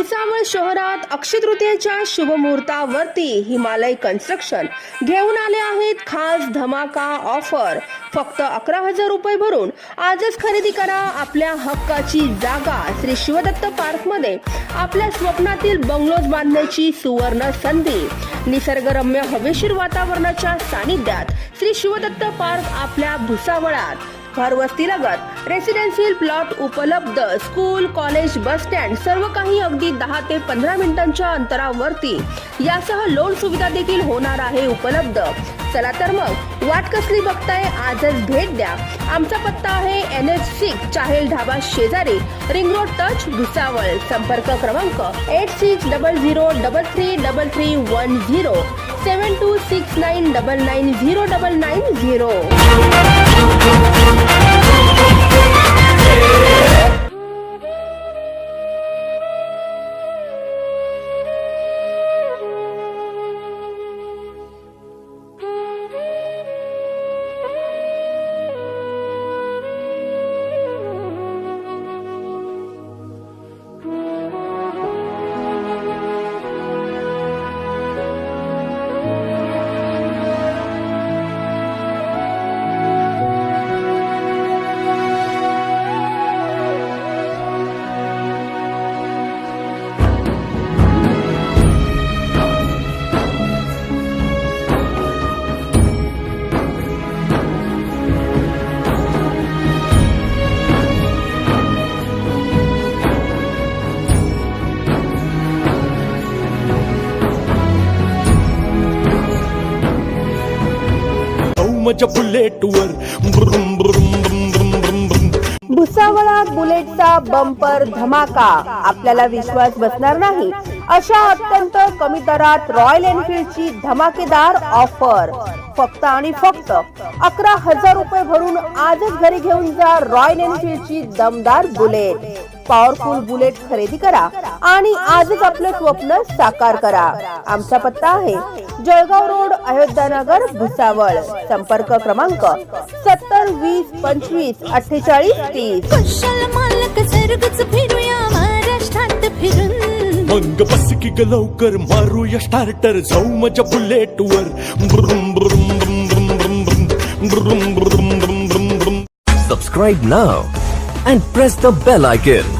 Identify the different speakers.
Speaker 1: भुसावळ शहरात अक्षय तृतीयेच्या शुभमुहूर्तावरती हिमालय कन्स्ट्रक्शन घेऊन आले आहेत खास धमाका ऑफर फक्त अकरा हजार रुपये भरून आजच खरेदी करा आपल्या हक्काची जागा श्री शिवदत्त पार्कमध्ये आपल्या स्वप्नातील बंगलोज बांधण्याची सुवर्ण संधी. निसर्गरम्य हवेशीर वातावरणाच्या सानिध्यात श्री शिवदत्त पार्क आपल्या भुसावळात. घरवस्तीलगत रेसिडेन्शियल प्लॉट उपलब्ध. स्कूल कॉलेज बस स्टँड सर्व काही अगदी दहा ते पंधरा मिनिटांच्या अंतरावरती. यासह लोन सुविधा देखील होणार आहे उपलब्ध. चला तर मग वाट कसली बघताय आजच भेट द्या. आमचा पत्ता आहे N H six Chahel Dhaba शेजारी. Ring road touch Bhusawal. संपर्क क्रमांक eight six double zero double three double three one zero seven two six nine double nine zero double nine zero
Speaker 2: माझ्या बुलेटवर. ब्रुम ब्रुम ब्रुम ब्रुम ब्रुम ब्रुम.
Speaker 1: भुसावळात बुलेटचा बंपर धमाका. आपल्याला विश्वास बसणार नाही. अशा अत्यंत कमी दरात रॉयल एनफील्डची धमाकेदार ऑफर फक्त आणि फक्त अकरा हजार रुपये भरून आजच घरी घेऊन जा रॉयल एनफिल्डची दमदार बुलेट. पॉवरफुल बुलेट खरेदी करा आणि आजच आपलं स्वप्न साकार करा आमचा पत्ता आहे जळगाव रोड अयोध्यानगर भुसावळ संपर्क क्रमांक सत्तर वीस पंचवीस अठ्ठेचाळीस तीस
Speaker 3: कुशल मालक सर्गच फिरूया महाराष्ट्रात फिरून
Speaker 2: मग बस की ग लवकर मारूया स्टार्टर जाऊ माझ्या बुलेटवर ब्रुम ब्रुम ब्रुम ब्रुम ब्रुम ब्रुम ब्रुम ब्रुम ब्रुम ब्रुम ब्रुम
Speaker 4: Subscribe now and press the bell icon.